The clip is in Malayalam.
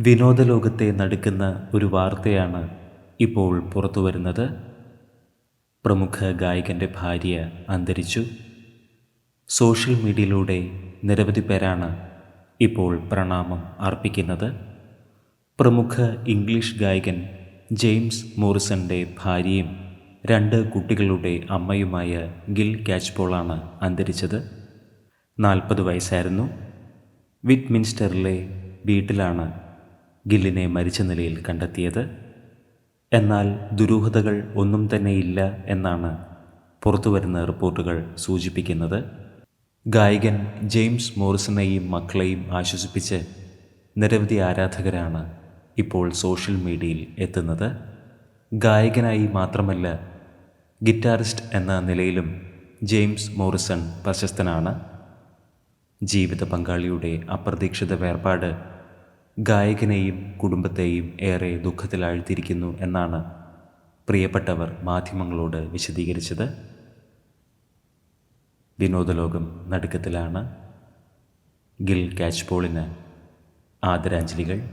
വിനോദലോകത്തെ നടുക്കുന്ന ഒരു വാർത്തയാണ് ഇപ്പോൾ പുറത്തു വരുന്നത്. പ്രമുഖ ഗായകന്റെ ഭാര്യ അന്തരിച്ചു. സോഷ്യൽ മീഡിയയിലൂടെ നിരവധി പേരാണ് ഇപ്പോൾ പ്രണാമം അർപ്പിക്കുന്നത്. പ്രമുഖ ഇംഗ്ലീഷ് ഗായകൻ ജെയിംസ് മോറിസന്റെ ഭാര്യയും രണ്ട് കുട്ടികളുടെ അമ്മയുമായ ഗിൽ കാച്ച്പോളാണ് അന്തരിച്ചത്. നാൽപ്പത് വയസ്സായിരുന്നു. വിറ്റ്മിൻസ്റ്ററിലെ വീട്ടിലാണ് ഗില്ലിനെ മരിച്ച നിലയിൽ കണ്ടെത്തിയത്. എന്നാൽ ദുരൂഹതകൾ ഒന്നും തന്നെ ഇല്ല എന്നാണ് പുറത്തുവരുന്ന റിപ്പോർട്ടുകൾ സൂചിപ്പിക്കുന്നത്. ഗായകൻ ജെയിംസ് മോറിസണെയും മക്കളെയും ആശ്വസിപ്പിച്ച് നിരവധി ആരാധകരാണ് ഇപ്പോൾ സോഷ്യൽ മീഡിയയിൽ എത്തുന്നത്. ഗായകനായി മാത്രമല്ല ഗിറ്റാറിസ്റ്റ് എന്ന നിലയിലും ജെയിംസ് മോറിസൺ പ്രശസ്തനാണ്. ജീവിത പങ്കാളിയുടെ അപ്രതീക്ഷിത വേർപാട് ഗായകനെയും കുടുംബത്തെയും ഏറെ ദുഃഖത്തിലാഴ്ത്തിയിരിക്കുന്നു എന്നാണ് പ്രിയപ്പെട്ടവർ മാധ്യമങ്ങളോട് വിശദീകരിച്ചത്. വിനോദലോകം നടുക്കത്തിലാണ്. ഗിൽ കാച്ച്പോളിന് ആദരാഞ്ജലികൾ.